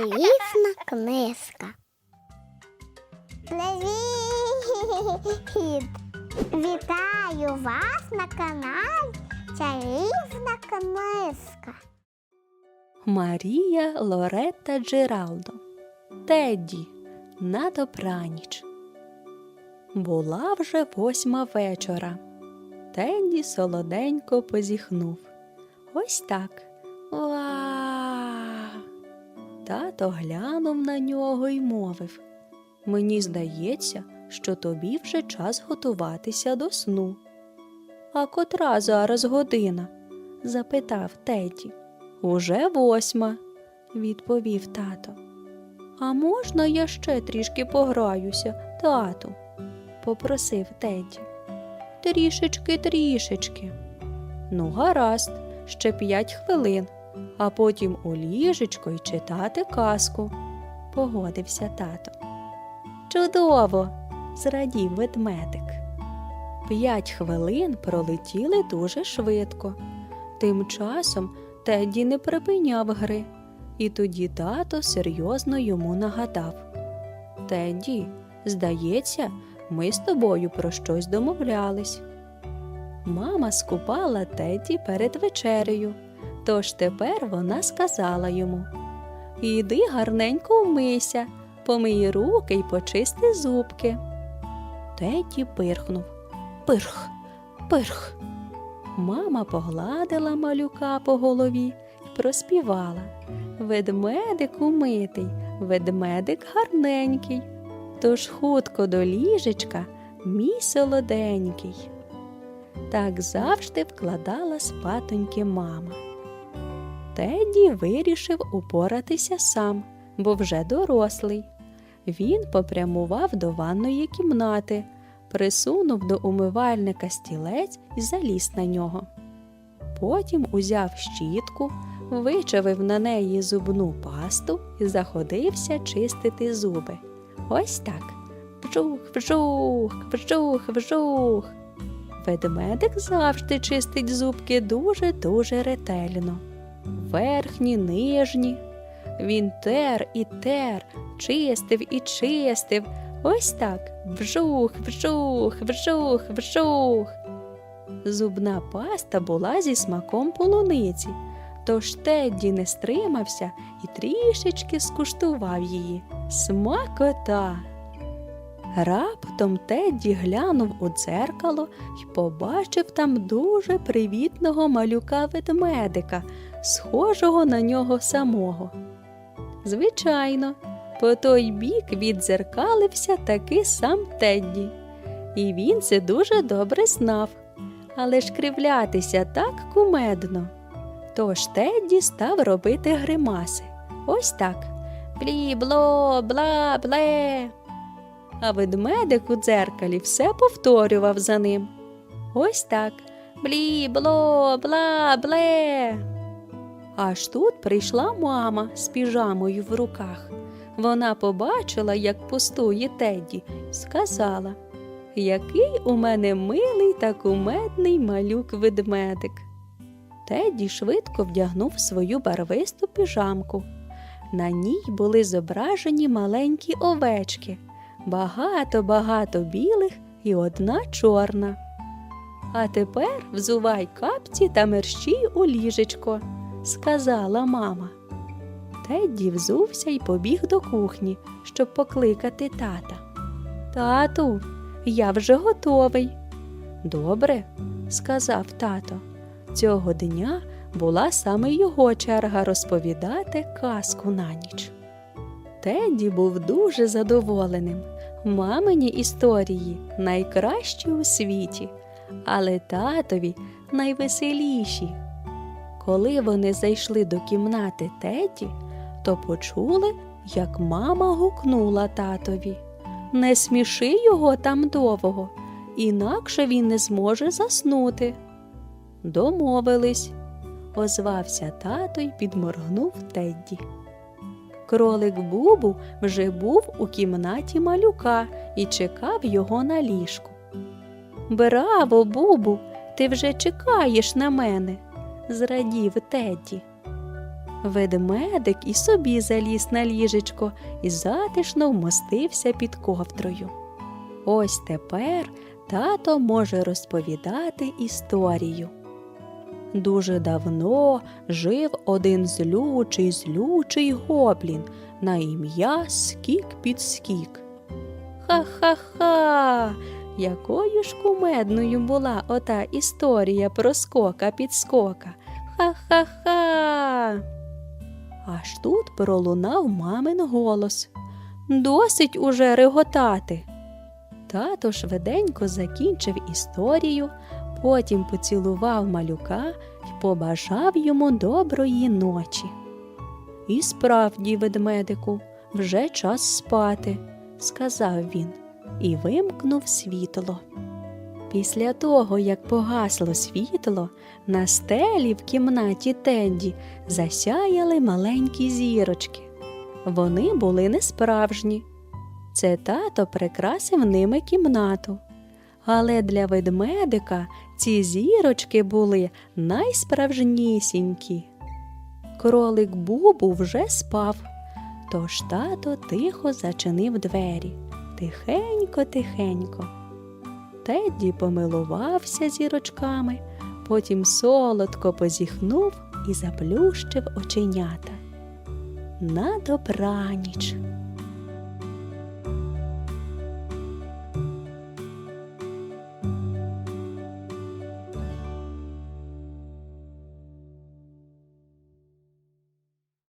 Чарівна книжка. Привіт! Вітаю вас на каналі Чарівна книжка. Марія Лоретта Джералдо. Тедді на добраніч. Була вже восьма вечора. Тедді солоденько позіхнув. Ось так. Тато глянув на нього й мовив. Мені здається, що тобі вже час готуватися до сну. А котра зараз година? запитав Теді. Уже восьма, відповів тато. А можна я ще трішки пограюся, тату? попросив Теді. Трішечки, трішечки. Ну, гаразд, ще п'ять хвилин, а потім у ліжечко й читати казку, погодився тато. Чудово! зрадів ведмедик. П'ять хвилин пролетіли дуже швидко. Тим часом Тедді не припиняв гри, і тоді тато серйозно йому нагадав Тедді, здається, ми з тобою про щось домовлялись. Мама скупала Тедді перед вечерею, тож тепер вона сказала йому Іди гарненько вмийся, помий руки й почисти зубки. Тедді пирхнув Пирх, пирх. Мама погладила малюка по голові й проспівала Ведмедик умитий, ведмедик гарненький, тож хутко до ліжечка мій солоденький. Так завжди вкладала спатоньки мама. Тедді вирішив упоратися сам, бо вже дорослий. Він попрямував до ванної кімнати, присунув до умивальника стілець і заліз на нього. Потім узяв щітку, вичавив на неї зубну пасту і заходився чистити зуби. Ось так. Вжух, вжух, вжух. Ведмедик завжди чистить зубки дуже-дуже ретельно. Верхні, нижні. Він тер і тер, чистив і чистив. Ось так. Вжух, вжух, вжух, вжух. Зубна паста була зі смаком полуниці, тож Тедді не стримався і трішечки скуштував її. Смакота. Раптом Тедді глянув у дзеркало і побачив там дуже привітного малюка ведмедика, схожого на нього самого. Звичайно, по той бік віддзеркалився таки сам Тедді, і він це дуже добре знав, але ж кривлятися так кумедно. Тож Тедді став робити гримаси. Ось так. Блі-бло, бла-бле. А ведмедик у дзеркалі все повторював за ним. Ось так. Блі-бло, бла-бле. Аж тут прийшла мама з піжамою в руках. Вона побачила, як пустує Тедді, сказала, який у мене милий та кумедний малюк ведмедик. Тедді швидко вдягнув свою барвисту піжамку. На ній були зображені маленькі овечки, багато-багато білих і одна чорна. А тепер взувай капці та мерщій у ліжечко, сказала мама. Тедді взувся й побіг до кухні, щоб покликати тата. Тату, я вже готовий. Добре, сказав тато. Цього дня була саме його черга розповідати казку на ніч. Тедді був дуже задоволеним. Мамині історії найкращі у світі, але татові найвеселіші. Коли вони зайшли до кімнати Тедді, то почули, як мама гукнула татові Не сміши його там довго, інакше він не зможе заснути. Домовились, озвався тато й підморгнув Тедді. Кролик Бубу вже був у кімнаті малюка і чекав його на ліжку. Браво, Бубу, ти вже чекаєш на мене, зрадів Тедді. Ведмедик і собі заліз на ліжечко і затишно вмостився під ковдрою. Ось тепер тато може розповідати історію. Дуже давно жив один злючий злючий гоблін на ім'я Скік під скік. Ха-ха-ха! Якою ж кумедною була ота історія про скока підскока. Ха-ха-ха. Аж тут пролунав мамин голос. Досить уже реготати. Тато швиденько закінчив історію, потім поцілував малюка і побажав йому доброї ночі. І справді, ведмедику, вже час спати, сказав він і вимкнув світло. Після того, як погасло світло, на стелі в кімнаті Тенді засяяли маленькі зірочки. Вони були несправжні. Це тато прикрасив ними кімнату. Але для ведмедика ці зірочки були найсправжнісінькі. Кролик Бубу вже спав, тож тато тихо зачинив двері. Тихенько, тихенько. Тедді помилувався зірочками, потім солодко позіхнув і заплющив оченята. На добраніч.